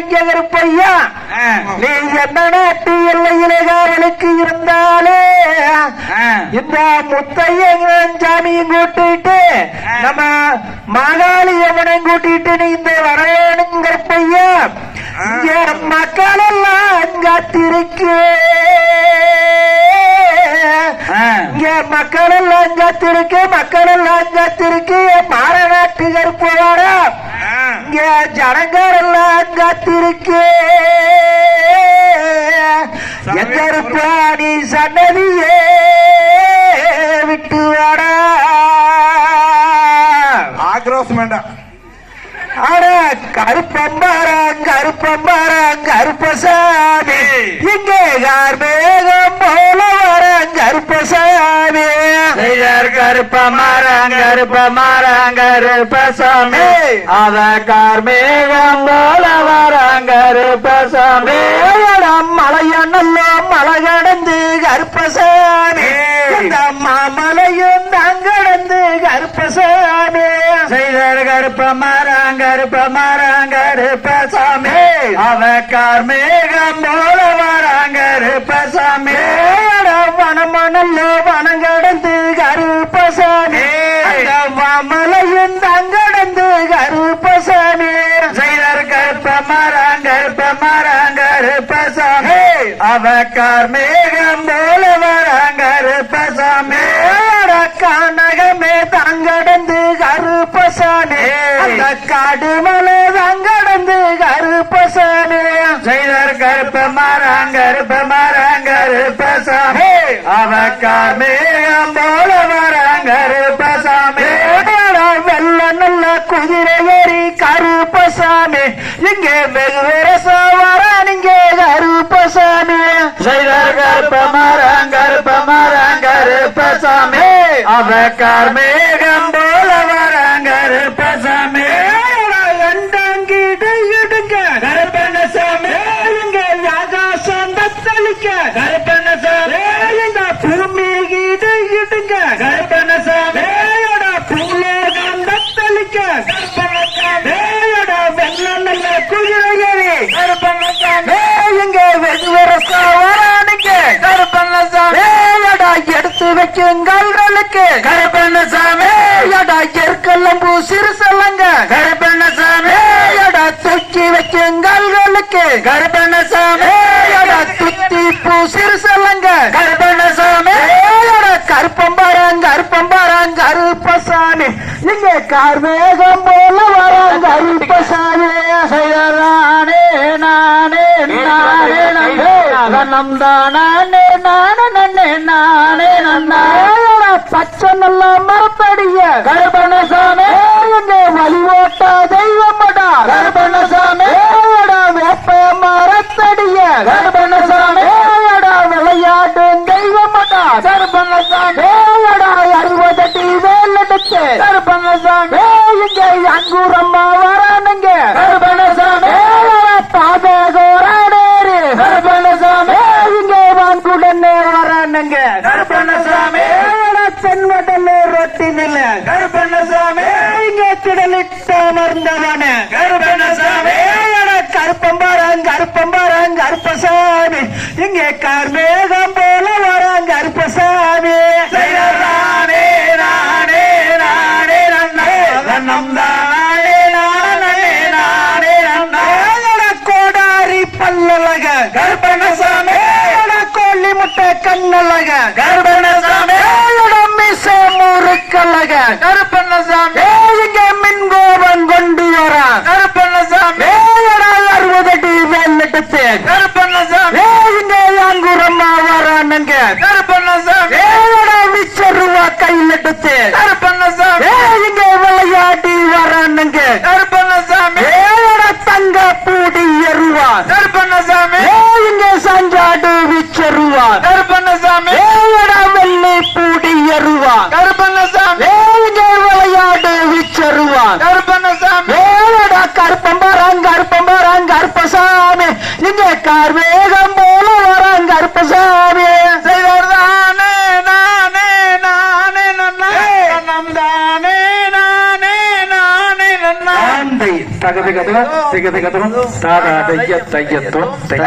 காவலிங்க கருப்பையா ஆ, நீ என்ன நாட்டு எல்லையிலே காவலுக்கு இருந்தாலே. இந்த முத்தையன் சாமியும் கூட்டிட்டு நம்ம மாகாளி அம்மனையும் கூட்டிட்டு நீ இந்த வரையணும் கருப்பையா மக்கள் எல்லாம் காத்திருக்கே. இங்க மக்கள் எல்லாம் காத்திருக்கு மக்கள் எல்லாம் காத்திருக்கு கருப்பு வர ஆ. இங்க ஜனங்கள் எல்லாம் காத்திருக்கு. எங்கருப்பா நீ சன்னதியே விட்டு வாடா. ஆக்ரோஷம் வேண்டாம். அட கருப்பம்பாரம் கருப்பம்பாரம் கருப்பசாமி. இங்கே கார்மேகம் போல வர? கருப்ப மரம் கருப்ப மரம் கருப்ப சாமி அத கார்மேகம் போல வரம் கருப்ப சாமி மலையண்ணல்ல மலை கடந்து கருப்பசாமி இந்த மாமலையும் தங்கடந்து கருப்பசாமி. செய்தர் கருப்ப மரம் கருப்ப மரம் கருப்ப சாமி அவ கார்மேகம் போல வரம் கருப்ப சாமி வனமணல்ல வனம் கடந்து கருப்ப மரம் கருப்ப மரம் கருப்ப சாமி அவ கார்மேகம் போல வரம் கருப்ப சாமி கானகமே தங்கடந்து கருப்பசாமி அந்த காடுமலை தங்கடந்து கருப்பசாமி செய்தர் கருப்ப மரம் கருப்ப மரம் கருப்ப சாமி அவ கார்மேகம் போல இங்கே வெகு வரசா வரான் இங்கே கருப்பசாமி செய்தர் கருப்ப மரம் கருப்ப மரம் கருப்ப சாமி அவ கார்மேகம் போல வரம் கருப்ப சாமி ரெண்டாங்கிட்டு இடுங்க. கருப்பண்ண சாமி இங்க ஆகாசம் தத்தளிக்க கருப்பண்ண எடுத்து வைக்குங்கல்களுக்கு கருப்பண்ண சாமி. வேயடா எற்கல்லம்பூ சிறுசல்லங்க கருப்பண்ண சாமி வேயடா தூக்கி வைக்குங்கல்களுக்கு கருப்பண்ண சாமி வேயடா துத்தி பூ சிறுசல்லங்க கருப்பண்ண சாமி வேயடா கருப்பம்பாரங்க கருப்பம்பாரங்க கருப்பசாமி இங்க கார்மேகம் போல வராங்க கருப்பசாமி செய்தரானே நானே நானே நம் தானே நானே மரத்தடிய கருப்பண்ண சாமி தெய்வமடா. கருப்பண்ண வேப்ப மரத்தடிய கருப்பண்ண சாமி தெய்வமடா. கருப்பண்ண சாமி வேலெடுத்து கருப்பண்ண சாமி இங்க வரானுங்க கருப்பண்ண சாமி தென்வடனே ரொட்டினில கருப்பண்ண சாமி இங்க திடலிட்ட அமர்ந்தவன. கருப்பண்ண கண்ணழக கருப்பண்ண முறுக்கழக கருப்பண்ண கார்மேகம் போல வரம் கருப்பசாமி. செய்தானே நானே நானே நன்னம் தானே நானே நானே நன்னை. தகதை கதவும் திகதை கதவும் தாரா தைய தையத்தும் தை.